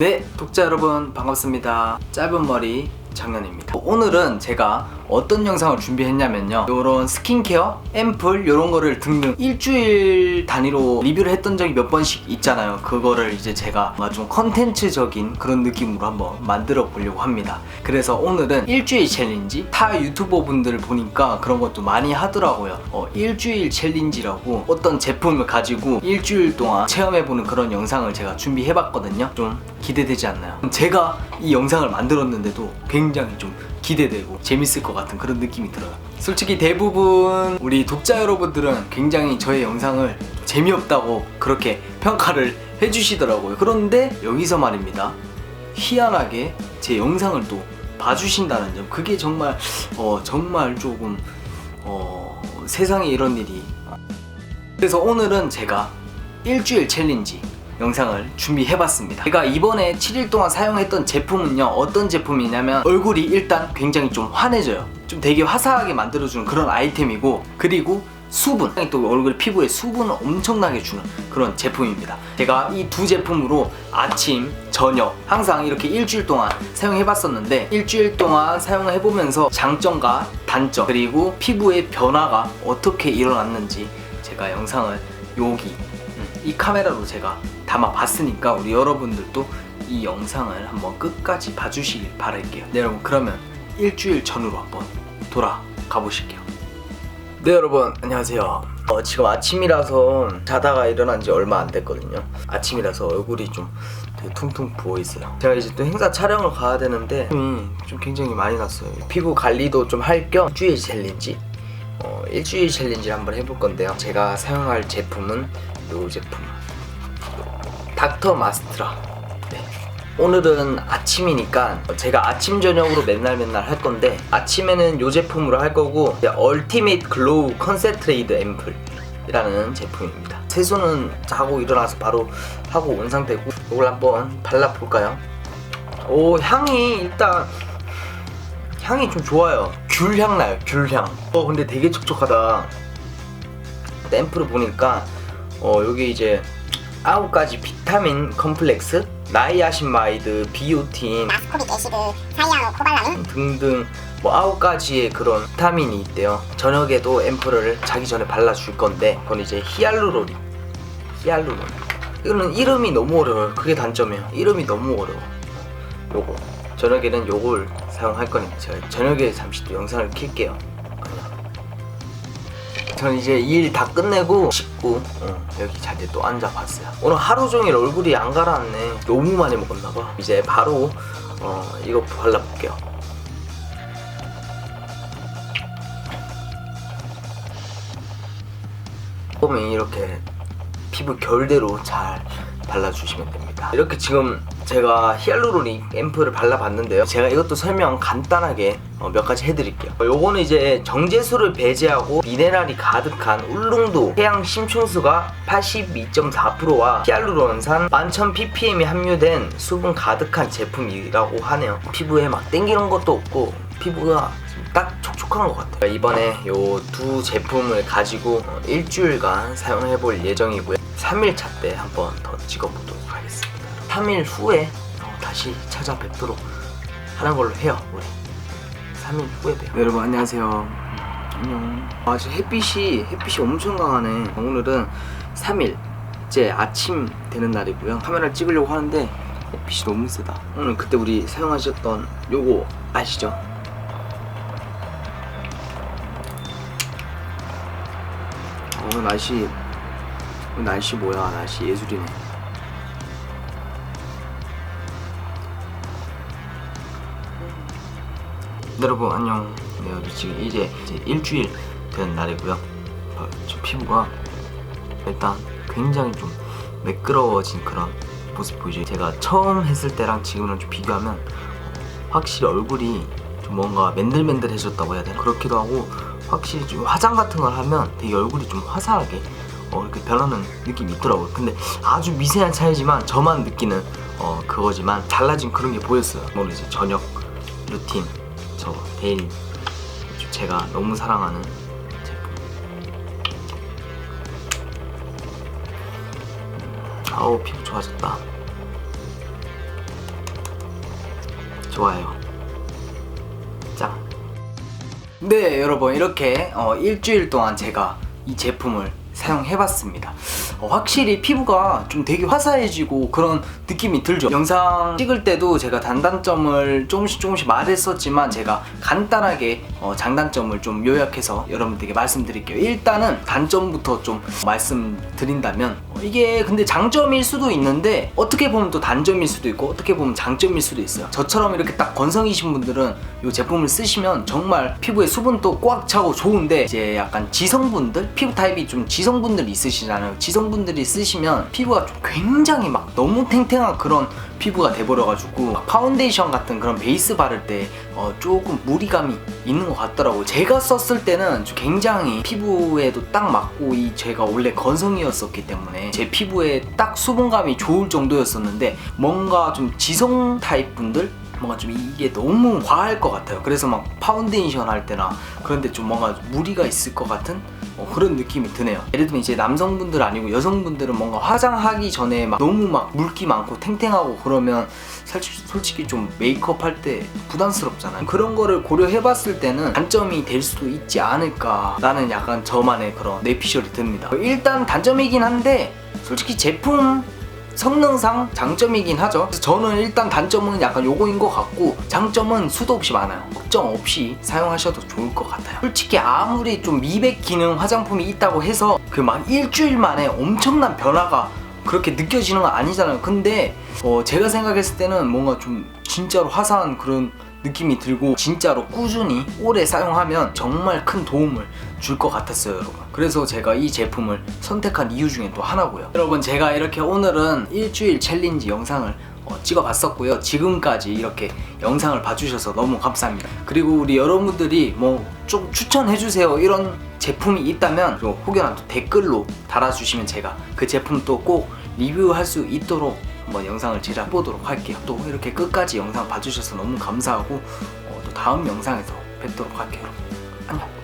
네, 독자 여러분 반갑습니다. 짧은 머리 장현입니다. 오늘은 제가 어떤 영상을 준비했냐면요. 이런 스킨케어, 앰플 이런 거를 등등 일주일 단위로 리뷰를 했던 적이 몇 번씩 있잖아요. 그거를 이제 제가 뭔가 좀 컨텐츠적인 그런 느낌으로 한번 만들어 보려고 합니다. 그래서 오늘은 일주일 챌린지 타 유튜버 분들을 보니까 그런 것도 많이 하더라고요. 어, 일주일 챌린지라고 어떤 제품을 가지고 일주일 동안 체험해보는 그런 영상을 제가 준비해봤거든요. 좀 기대되지 않나요? 제가 이 영상을 만들었는데도 굉장히 좀 기대되고 재밌을 것 같은 그런 느낌이 들어요. 솔직히 대부분 우리 독자 여러분들은 굉장히 저의 영상을 재미없다고 그렇게 평가를 해주시더라고요. 그런데 여기서 말입니다. 희한하게 제 영상을 또 봐주신다는 점 그게 정말 어 정말 조금 어 세상에 이런 일이 그래서 오늘은 제가 일주일 챌린지 영상을 준비해봤습니다. 제가 이번에 7일 동안 사용했던 제품은요, 어떤 제품이냐면 얼굴이 일단 굉장히 좀 환해져요. 좀 되게 화사하게 만들어주는 그런 아이템이고, 그리고 수분, 또 얼굴 피부에 수분을 엄청나게 주는 그런 제품입니다. 제가 이 두 제품으로 아침, 저녁 항상 이렇게 일주일 동안 사용해 봤었는데 일주일 동안 사용해 보면서 장점과 단점 그리고 피부의 변화가 어떻게 일어났는지 제가 영상을 여기 음, 이 카메라로 제가 담아봤으니까 우리 여러분들도 이 영상을 한번 끝까지 봐주시길 바랄게요. 네 여러분 그러면 일주일 전으로 한번 돌아가 보실게요. 네 여러분 안녕하세요. 어, 지금 아침이라서 자다가 일어난 지 얼마 안 됐거든요. 아침이라서 얼굴이 좀 되게 퉁퉁 부어 있어요. 제가 이제 또 행사 촬영을 가야 되는데 좀 굉장히 많이 났어요. 피부 관리도 좀 할겸 일주일 챌린지 어, 일주일 챌린지를 한번 해볼 건데요. 제가 사용할 제품은 이 제품 닥터 마스트라. 네. 오늘은 아침이니까 제가 아침 저녁으로 맨날 맨날 할 건데 아침에는 이 제품으로 할 거고 얼티메이트 글로우 컨센트레이드 앰플이라는 제품입니다. 세수는 자고 일어나서 바로 하고 온 상태고 이걸 한번 발라 볼까요? 오 향이 일단 향이 좀 좋아요. 귤향 나요, 귤향. 어, 근데 되게 촉촉하다. 앰플을 보니까 어, 여기 이제 아홉 가지 비타민 컴플렉스, 나이아신마이드, 비오틴 마스코빅 애시드, 사이아노, 코발라민, 등등 뭐 아홉 가지의 그런 비타민이 있대요. 저녁에도 앰플을 자기 전에 발라줄 건데 그건 이제 히알루로닌. 히알루로닌. 이거는 이름이 너무 어려워요. 그게 단점이에요. 이름이 너무 어려워. 요거. 저녁에는 요걸 사용할 거니까 제가 저녁에 잠시 또 영상을 킬게요. 저는 이제 일 다 끝내고 씻고 어, 여기 자리에 또 앉아봤어요. 오늘 하루 종일 얼굴이 안 가라앉네. 너무 많이 먹었나봐. 이제 바로 어, 이거 발라볼게요. 보면 이렇게 피부 결대로 잘 발라주시면 됩니다. 이렇게 지금 제가 히알루로닉 앰플을 발라봤는데요. 제가 이것도 설명 간단하게 어, 몇 가지 해드릴게요. 어, 요거는 이제 정제수를 배제하고 미네랄이 가득한 울릉도 해양 심층수가 82.4%와 히알루론산 11,000ppm이 함유된 수분 가득한 제품이라고 하네요. 피부에 막 땡기는 것도 없고 피부가 딱 촉촉한 것 같아요. 이번에 요 두 제품을 가지고 어, 일주일간 사용해 볼 예정이고요. 3일차 때 한 번 더 찍어보도록 하겠습니다. 3일 후에 어, 다시 찾아뵙도록 하는 걸로 해요, 우리. 3일 후에 봬요. 네, 여러분 안녕하세요. 안녕. 아, 지금 햇빛이 햇빛이 엄청 강하네. 오늘은 3일째 아침 되는 날이고요. 카메라를 찍으려고 하는데 햇빛이 너무 세다. 오늘 그때 우리 사용하셨던 요거 아시죠? 오늘 날씨 날씨 뭐야? 날씨 예술이네. 네, 여러분 안녕. 네 여기 지금 이제, 이제 일주일 된 날이고요. 어, 저 피부가 일단 굉장히 좀 매끄러워진 그런 모습 보이죠? 제가 처음 했을 때랑 지금을 좀 비교하면 어, 확실히 얼굴이 좀 뭔가 맨들맨들해졌다고 해야 되나? 그렇기도 하고 확실히 좀 화장 같은 걸 하면 되게 얼굴이 좀 화사하게 어, 이렇게 변하는 느낌이 있더라고요. 근데 아주 미세한 차이지만 저만 느끼는 어, 그거지만 달라진 그런 게 보였어요. 오늘 이제 저녁 루틴 저 데일리 제가 너무 사랑하는 제품. 아우 피부 좋아졌다. 좋아요. 짱. 네, 여러분 이렇게 어, 일주일 동안 제가 이 제품을 사용해봤습니다. 어, 확실히 피부가 좀 되게 화사해지고 그런 느낌이 들죠. 영상 찍을 때도 제가 단단점을 조금씩 조금씩 말했었지만 제가 간단하게 어, 장단점을 좀 요약해서 여러분들에게 말씀드릴게요. 일단은 단점부터 좀 말씀드린다면 어, 이게 근데 장점일 수도 있는데 어떻게 보면 또 단점일 수도 있고 어떻게 보면 장점일 수도 있어요. 저처럼 이렇게 딱 건성이신 분들은 이 제품을 쓰시면 정말 피부에 수분도 꽉 차고 좋은데 이제 약간 지성분들 피부 타입이 좀 지성분들 있으시잖아요. 지성 분들이 쓰시면 피부가 좀 굉장히 막 너무 탱탱한 그런 피부가 돼버려가지고 막 파운데이션 같은 그런 베이스 바를 때 어, 조금 무리감이 있는 것 같더라고요. 제가 썼을 때는 좀 굉장히 피부에도 딱 맞고 이 제가 원래 건성이었었기 때문에 제 피부에 딱 수분감이 좋을 정도였었는데 뭔가 좀 지성 타입 분들 뭔가 좀 이게 너무 과할 것 같아요. 그래서 막 파운데이션 할 때나 그런데 좀 뭔가 무리가 있을 것 같은 어, 그런 느낌이 드네요. 예를 들면 이제 남성분들 아니고 여성분들은 뭔가 화장하기 전에 막 너무 막 물기 많고 탱탱하고 그러면 솔직히, 솔직히 좀 메이크업 할 때 부담스럽잖아요. 그런 거를 고려해봤을 때는 단점이 될 수도 있지 않을까라는 약간 저만의 그런 내피셜이 듭니다. 일단 단점이긴 한데 솔직히 제품 성능상 장점이긴 하죠. 그래서 저는 일단 단점은 약간 요거인 것 같고 장점은 수도 없이 많아요. 걱정 없이 사용하셔도 좋을 것 같아요. 솔직히 아무리 좀 미백 기능 화장품이 있다고 해서 그막 일주일 만에 엄청난 변화가 그렇게 느껴지는 건 아니잖아요. 근데 어, 제가 생각했을 때는 뭔가 좀 진짜로 화사한 그런 느낌이 들고 진짜로 꾸준히 오래 사용하면 정말 큰 도움을 줄 것 같았어요 여러분. 그래서 제가 이 제품을 선택한 이유 중에 또 하나고요. 여러분 제가 이렇게 오늘은 일주일 챌린지 영상을 어, 찍어봤었고요. 지금까지 이렇게 영상을 봐주셔서 너무 감사합니다. 그리고 우리 여러분들이 뭐 좀 추천해주세요. 이런 제품이 있다면 또 혹여나 또 댓글로 달아주시면 제가 그 제품 또 꼭 리뷰할 수 있도록 한번 영상을 제작해보도록 할게요. 또 이렇게 끝까지 영상 봐주셔서 너무 감사하고 어, 또 다음 영상에서 뵙도록 할게요. 안녕.